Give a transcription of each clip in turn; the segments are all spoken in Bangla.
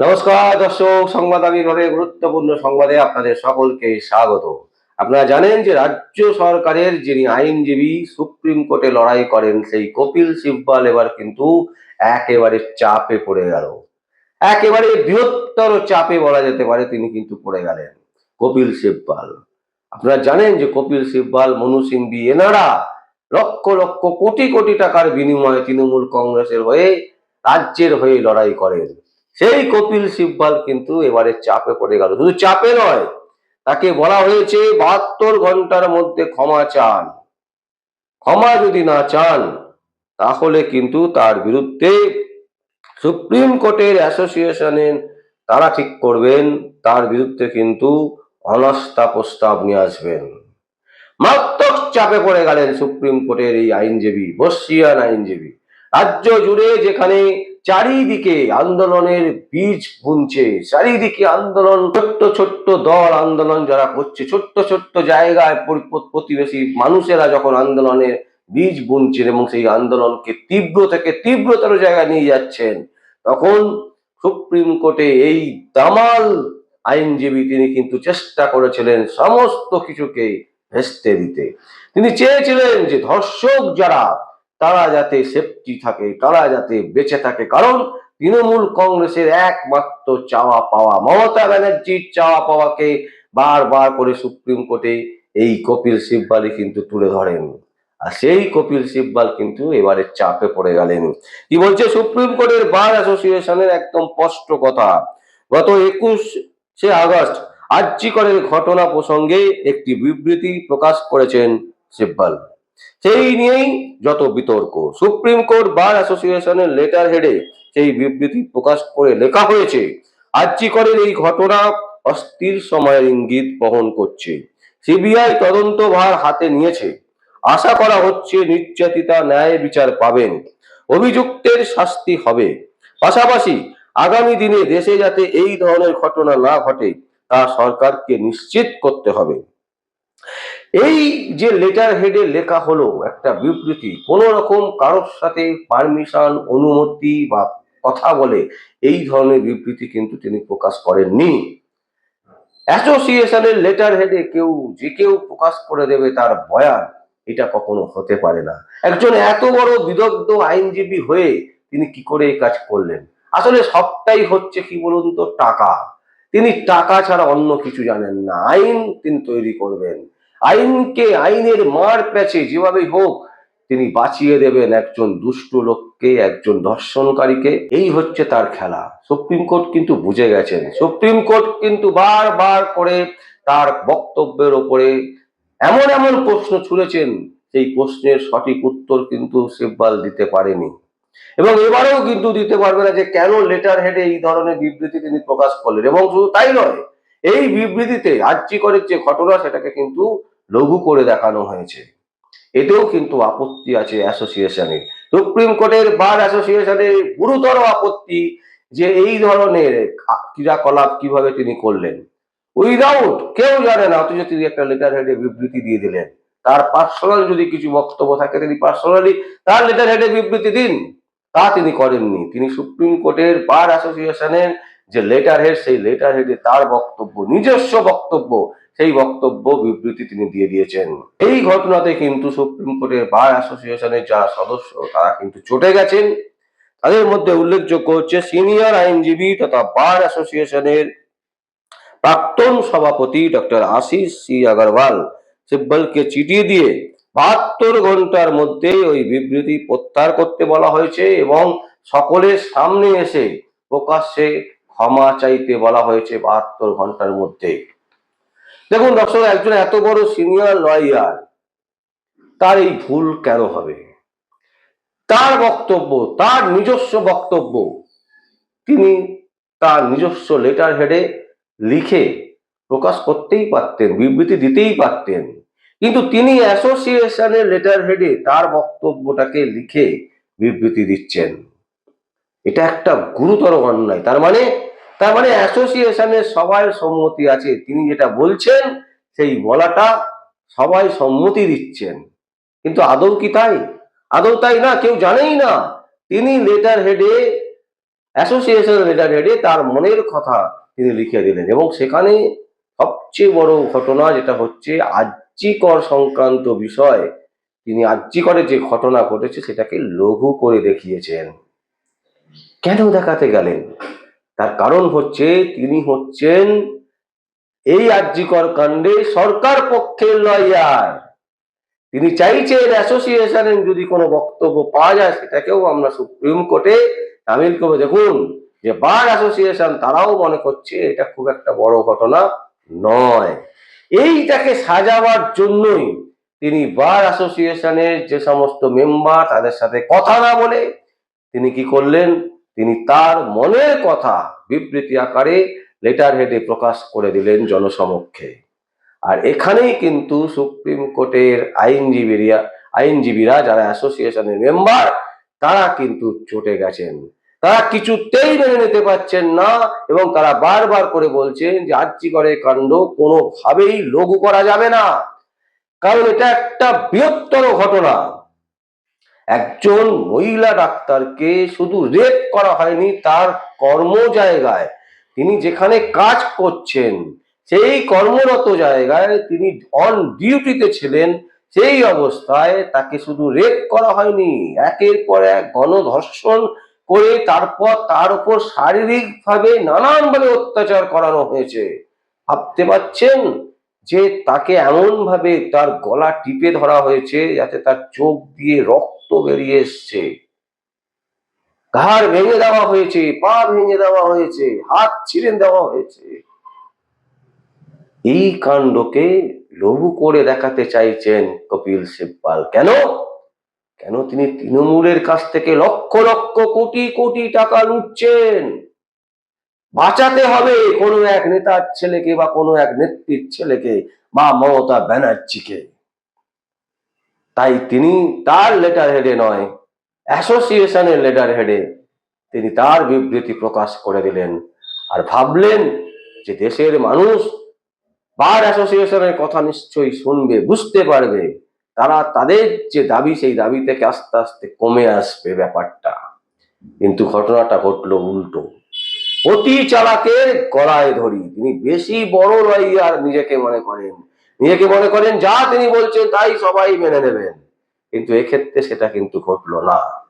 নমস্কার, দর্শক, সংবাদ আবির্ভাবে গুরুত্বপূর্ণ সংবাদে আপনাদের সকলকে স্বাগত। আপনারা জানেন যে রাজ্য সরকারের যিনি আইনজীবী, সুপ্রিম কোর্টে লড়াই করেন সেই কপিল সিব্বাল এবার কিন্তু একেবারে চাপে পড়ে গেল। একেবারে বৃহত্তর চাপে বলা যেতে পারে তিনি কিন্তু পড়ে গেলেন, কপিল সিব্বাল। আপনারা জানেন যে কপিল সিব্বাল, মনু সিংবি এনারা লক্ষ লক্ষ কোটি কোটি টাকার বিনিময়ে তৃণমূল কংগ্রেসের হয়ে রাজ্যের হয়ে লড়াই করেন। সেই কপিল সিব্বাল কিন্তু এবারে চাপে পড়ে গেল। শুধু চাপে নয়, তাকে বলা হয়েছে, বাহাত্তর ঘণ্টার মধ্যে ক্ষমা চান। ক্ষমা যদি না চান, তাহলে কিন্তু তার বিরুদ্ধে সুপ্রিম কোর্টের অ্যাসোসিয়েশনের তারা ঠিক করবেন, তার বিরুদ্ধে কিন্তু অনাস্থা প্রস্তাব নিয়ে আসবেন। মারাত্মক চাপে পড়ে গেলেন সুপ্রিম কোর্টের এই আইনজীবী, বর্ষিয়ান আইনজীবী। রাজ্য জুড়ে যেখানে চারিদিকে আন্দোলনের বীজ বুনছে, চারিদিকে আন্দোলন, ছোট্ট ছোট্ট দল আন্দোলন যারা করছে, ছোট্ট ছোট্ট জায়গায় পরি- প্রতিবেশী মানুষেরা যখন আন্দোলনের বীজ বুনছেন এবং সেই আন্দোলনকে তীব্র থেকে তীব্রতর জায়গায় নিয়ে যাচ্ছেন, তখন সুপ্রিম কোর্টে এই দামাল আইনজীবী তিনি কিন্তু চেষ্টা করেছিলেন সমস্ত কিছুকে ভেস্তে দিতে। তিনি চেয়েছিলেন যে ধর্ষক যারা তারা যাতে সেফটি থাকে, তারা যাতে বেঁচে থাকে। কারণ তৃণমূল কংগ্রেসের একমাত্র চাওয়া পাওয়া মমতা ব্যানার্জির চাওয়া পাওয়াকে বারবার করে সুপ্রিম কোর্টে এই কপিল সিব্বালই কিন্তু তুলে ধরেন। আর সেই কপিল সিব্বাল কিন্তু এবারে চাপে পড়ে গেলেন। কি বলছে? সুপ্রিম কোর্টের বার অ্যাসোসিয়েশনের একদম স্পষ্ট কথা। গত একুশে আগস্ট আর্যিকরের ঘটনা প্রসঙ্গে একটি বিবৃতি প্রকাশ করেছেন সিব্বাল। সেই নিয়েই যত বিতর্ক, সুপ্রিম কোর্ট বার অ্যাসোসিয়েশনের লেটার হেডে সেই বিবৃতি প্রকাশ করে লেখা হয়েছে আর্যিকরের এই ঘটনা অস্থির সময়ের ইঙ্গিত বহন করছে। সিবিআই তদন্তভার হাতে নিয়েছে। আশা করা হচ্ছে নির্যাতিতা ন্যায় বিচার পাবেন। অভিযুক্তের শাস্তি হবে। পাশাপাশি আগামী দিনে দেশে যাতে এই ধরনের ঘটনা না ঘটে, তা সরকারকে নিশ্চিত করতে হবে। এই যে লেটার হেডে লেখা হলো একটা বিবৃতি, কোন রকম কারোর সাথে পারমিশন অনুমতি বা কথা বলে এই ধরনের বিবৃতি কিন্তু তিনি প্রকাশ করেননি। অ্যাসোসিয়েশনের লেটার হেডে কেউ, যে কেউ প্রকাশ করে দেবে তার বয়ান, এটা কখনো হতে পারে না। একজন এত বড় বিদগ্ধ আইনজীবী হয়ে তিনি কি করে এই কাজ করলেন? আসলে সবটাই হচ্ছে কি বলুন তো, টাকা। তিনি টাকা ছাড়া অন্য কিছু জানেন না। আইন তিনি তৈরি করবেন। আইনকে, আইনের মার প্যাচে যেভাবেই হোক, তিনি বাঁচিয়ে দেবেন একজন দুষ্ট লোককে, একজন ধর্ষণকারীকে। এই হচ্ছে তার খেলা। সুপ্রিম কোর্ট কিন্তু বুঝে গেছেন। সুপ্রিম কোর্ট কিন্তু বারবার করে তার বক্তব্যের ওপরে এমন এমন প্রশ্ন ছুড়েছেন, সেই প্রশ্নের সঠিক উত্তর কিন্তু সেব্বাল দিতে পারেনি। এবং এবারেও কিন্তু দিতে পারবে না যে কেন লেটার হেডে এই ধরনের বিবৃতি তিনি প্রকাশ করলেন। এবং শুধু তাই নয়, এই বিবৃতিতে আর্যিকরের যে ঘটনা, সেটাকে কিন্তু লঘু করে দেখানো হয়েছে। এতেও কিন্তু আপত্তি আছে অ্যাসোসিয়েশনের সুপ্রিম কোর্টের বার অ্যাসোসিয়েশনের গুরুতর আপত্তি যে এই ধরনের ক্রিয়াকলাপ কীভাবে তিনি করলেন। উইদাউট কেউ জানে না, অথচ তিনি একটা লেটার হেডে বিবৃতি দিয়ে দিলেন। তার পার্সোনাল যদি কিছু বক্তব্য থাকে, তিনি পার্সোনালি তার লেটার হেডে বিবৃতি দিন। তা তিনি করেননি। তিনি সুপ্রিম কোর্টের বার অ্যাসোসিয়েশনের যে লেটার হেড সেই লেটার হেডে তার বক্তব্য, নিজস্ব বক্তব্য সেই বক্তব্য, বিবৃতি তিনি দিয়ে দিয়েছেন। এই ঘটনাতে কিন্তু সুপ্রিম কোর্টের বার অ্যাসোসিয়েশনের যারা সদস্য, তারা কিন্তু চটে গেছেন। তাদের মধ্যে উল্লেখযোগ্য হচ্ছে সিনিয়র আইনজীবী তথা বার অ্যাসোসিয়েশনের প্রাক্তন সভাপতি ডক্টর আশিস সি আগরওয়াল। সিব্বলকে চিঠি দিয়ে বাহাত্তর ঘণ্টার মধ্যে ওই বিবৃতি প্রত্যাহার করতে বলা হয়েছে এবং সকলের সামনে এসে প্রকাশ্যে ক্ষমা চাইতে বলা হয়েছে বাহাত্তর ঘণ্টার মধ্যে। দেখুন দর্শক, একজন এত বড় সিনিয়র লয়ার তার এই ভুল কেন হবে? তার বক্তব্য, তার নিজস্ব বক্তব্য, তিনি তার নিজস্ব লেটার হেডে লিখে প্রকাশ করতেই পারতেন, বিবৃতি দিতেই পারতেন। কিন্তু তিনি অ্যাসোসিয়েশনের লেটার হেডে তার বক্তব্যটাকে লিখে বিবৃতি দিচ্ছেন। এটা একটা গুরুতর অন্যায়। তার মানে তার মানে অ্যাসোসিয়েশনের সবার সম্মতি আছে। তিনি যেটা বলছেন, সেই বলাটা সবাই সম্মতি দিচ্ছেন। কিন্তু আদৌ কি তাই? আদৌ তাই না? কেউ জানেই না। তিনি লেটার হেডে অ্যাসোসিয়েশন লেটার হেডে তার মনের কথা তিনি লিখে দিলেন। এবং সেখানে সবচেয়ে বড় ঘটনা যেটা হচ্ছে, আর্যিকর সংক্রান্ত বিষয়। তিনি আর্যিকরে যে ঘটনা ঘটেছে, সেটাকে লঘু করে দেখিয়েছেন। কেন দেখাতে গেলেন? তার কারণ হচ্ছে তিনি হচ্ছেন এই আর্যিকর কাণ্ডে সরকার পক্ষের লয়ার। তিনি চাইছেন অ্যাসোসিয়েশনের যদি কোনো বক্তব্য পাওয়া যায়, সেটাকেও আমরা সুপ্রিম কোর্টে তামিল করব। দেখুন, যে বার অ্যাসোসিয়েশন তারাও মনে করছে এটা খুব একটা বড় ঘটনা নয়। এইটাকে সাজাবার জন্যই তিনি বার অ্যাসোসিয়েশনের যে সমস্ত মেম্বার, তাদের সাথে কথা না বলে তিনি কি করলেন? তিনি তার মনের কথা বিবৃতি আকারে লেটার হেডে প্রকাশ করে দিলেন জনসমক্ষে। আর এখানেই কিন্তু সুপ্রিম কোর্টের আইনজীবীরা আইনজীবীরা যারা অ্যাসোসিয়েশনের মেম্বার, তারা কিন্তু চটে গেছেন। তারা কিছুতেই মেনে নিতে পারছেন না এবং তারা বারবার করে বলছেন যে আর্যিকরের কাণ্ড কোনোভাবেই লঘু করা যাবে না। কারণ এটা একটা বৃহত্তর ঘটনা। একজন মহিলা ডাক্তারকে শুধু রেপ করা হয়নি, তার কর্ম জায়গায় তিনি যেখানে কাজ করছেন, সেই কর্মরত জায়গায় তিনি অন ডিউটিতে ছিলেন, সেই অবস্থায় তাকে শুধু রেপ করা হয়নি। একের পর এক গণধর্ষণ করে তারপর তার উপর শারীরিকভাবে নানানভাবে অত্যাচার করানো হয়েছে। ভাবতে পারছেন যে তাকে এমন ভাবে তার গলা টিপে ধরা হয়েছে যাতে তার চোখ দিয়ে রক্ত বেরিয়ে এসছে। ঘাড় ভেঙে দেওয়া হয়েছে, পা ভেঙে দেওয়া হয়েছে, হাত ছিঁড়ে দেওয়া হয়েছে। এই কাণ্ডকে লঘু করে দেখাতে চাইছেন কপিল সিব্বাল। কেন? কেন তিনি তৃণমূলের কাছ থেকে লক্ষ লক্ষ কোটি কোটি টাকা লুটছেন? বাঁচাতে হবে কোনো এক নেতার ছেলেকে বা কোনো এক নেত্রীর ছেলেকে বা মমতা ব্যানার্জিকে। তাই তিনি তার লেটার হেডে নয় অ্যাসোসিয়েশনের লেটার হেডে তিনি তার বিবৃতি প্রকাশ করে দিলেন। আর ভাবলেন যে দেশের মানুষ বার অ্যাসোসিয়েশনের কথা নিশ্চয়ই শুনবে, বুঝতে পারবে। তারা তাদের যে দাবি, সেই দাবি থেকে আস্তে আস্তে কমে আসবে ব্যাপারটা। কিন্তু ঘটনাটা ঘটলো উল্টো। অতি চালাকের গলায় ধরি, তিনি বেশি বড় লয়ার নিজেকে মনে করেন। নিজেকে মনে করেন, যা তিনি বলছেন তাই সবাই মেনে নেবেন। কিন্তু এক্ষেত্রে সেটা কিন্তু ঘটলো না।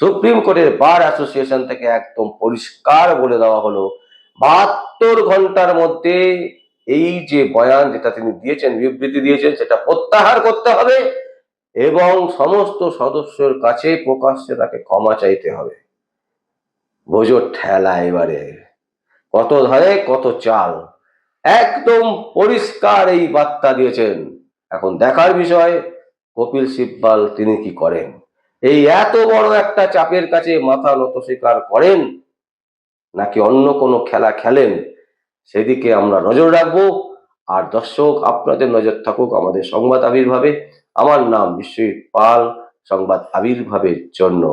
সুপ্রিম কোর্টের বার অ্যাসোসিয়েশন থেকে একদম পরিষ্কার বলে দেওয়া হলো, বাহাত্তর ঘণ্টার মধ্যে এই যে বয়ান যেটা তিনি দিয়েছেন, বিবৃতি দিয়েছেন, সেটা প্রত্যাহার করতে হবে এবং সমস্ত সদস্যর কাছে প্রকাশ্যে তাকে ক্ষমা চাইতে হবে। বোঝো ঠেলা এবারে। কত ধরে, কত চাল। একদম পরিষ্কার এই বার্তা দিয়েছেন। এখন দেখার বিষয়, কপিল সিব্বাল তিনি কি করেন? এই এত বড় একটা চাপের কাছে মাথা নত স্বীকার করেন, নাকি অন্য কোনো খেলা খেলেন? সেদিকে আমরা নজর রাখব। আর দর্শক, আপনাদের নজর থাকুক আমাদের সংবাদ আবির্ভাবে। আমার নাম বিশ্বজিৎ পাল, সংবাদ আবির্ভাবের জন্য।